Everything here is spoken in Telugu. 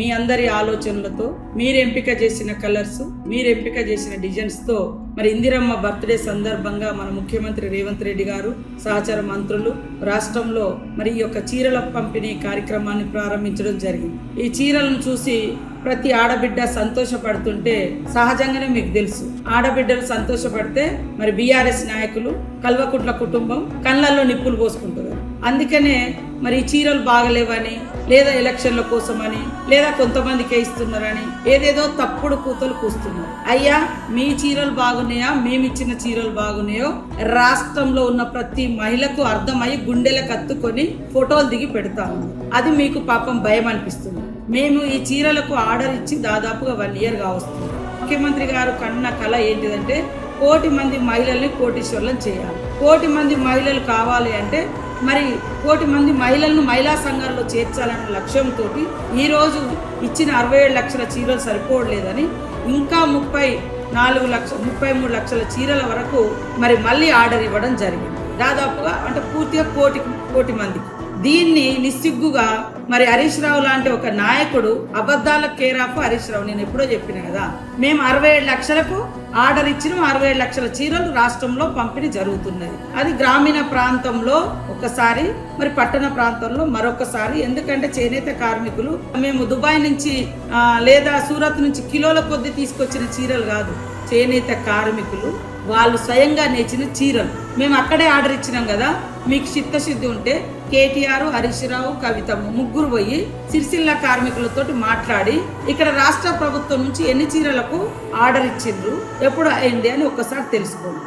మీ అందరి ఆలోచనలతో మీరు ఎంపిక చేసిన కలర్స్ మీరు ఎంపిక చేసిన డిజైన్స్తో మరి ఇందిరమ్మ బర్త్డే సందర్భంగా మన ముఖ్యమంత్రి రేవంత్ రెడ్డి గారు సహచర మంత్రులు రాష్ట్రంలో మరి ఈ యొక్క చీరల పంపిణీ కార్యక్రమాన్ని ప్రారంభించడం జరిగింది. ఈ చీరలను చూసి ప్రతి ఆడబిడ్డ సంతోషపడుతుంటే సహజంగానే మీకు తెలుసు. ఆడబిడ్డలు సంతోషపడితే మరి బీఆర్ఎస్ నాయకులు కల్వకుట్ల కుటుంబం కళ్ళల్లో నిప్పులు పోసుకుంటున్నారు అందుకనే మరి ఈ చీరలు బాగలేవని లేదా ఎలక్షన్ల కోసమని లేదా కొంతమందికే ఇస్తున్నారని ఏదేదో తప్పుడు కూతలు కూస్తున్నారు. అయ్యా మీ చీరలు బాగున్నాయా? మేమిచ్చిన చీరలు బాగున్నాయో? రాష్ట్రంలో ఉన్న ప్రతి మహిళకు అర్థమై గుండెలకు కత్తుకొని ఫోటోలు దిగి పెడతాము అది మీకు పాపం భయం అనిపిస్తుంది. మేము ఈ చీరలకు ఆర్డర్ ఇచ్చి దాదాపుగా వన్ ఇయర్ కావస్తుంది. ముఖ్యమంత్రి గారు కన్న కళ ఏంటిదంటే కోటి మంది మహిళల్ని కోటీశ్వర్లను చేయాలి. కోటి మంది మహిళలు కావాలి అంటే మరి కోటి మంది మహిళలను మహిళా సంఘాల్లో చేర్చాలన్న లక్ష్యంతో ఈరోజు ఇచ్చిన అరవై ఏడు లక్షల చీరలు సరిపోవట్లేదని ఇంకా ముప్పై నాలుగు లక్ష ముప్పై మూడు లక్షల చీరల వరకు మరి మళ్ళీ ఆర్డర్ ఇవ్వడం జరిగింది. దాదాపుగా అంటే పూర్తిగా కోటి కోటి మంది దీన్ని నిస్సిగ్గుగా మరి హరీష్ రావు లాంటి ఒక నాయకుడు అబద్ధాల కేరాపు హరీష్ రావు. నేను ఎప్పుడో చెప్పిన కదా మేము అరవై ఏడు లక్షలకు ఆర్డర్ ఇచ్చిన అరవై లక్షల చీరలు రాష్ట్రంలో పంపిణీ జరుగుతున్నది. అది గ్రామీణ ప్రాంతంలో ఒకసారి మరి పట్టణ ప్రాంతంలో మరొకసారి. ఎందుకంటే చేనేత కార్మికులు మేము దుబాయ్ నుంచి లేదా సూరత్ నుంచి కిలోల కొద్ది తీసుకొచ్చిన చీరలు కాదు చేనేత కార్మికులు. వాళ్ళు స్వయంగా నేర్చిన చీరలు. మేము అక్కడే ఆర్డర్ ఇచ్చినాం కదా. మీకు చిత్తశుద్ధి ఉంటే కేటీఆర్ హరీష్ రావు కవిత ముగ్గురు పోయి సిరిసిల్ల కార్మికులతోటి మాట్లాడి ఇక్కడ రాష్ట్ర ప్రభుత్వం నుంచి ఎన్ని చీరలకు ఆర్డర్ ఇచ్చిండ్రు ఎప్పుడు అయింది అని ఒక్కసారి తెలుసుకోండి.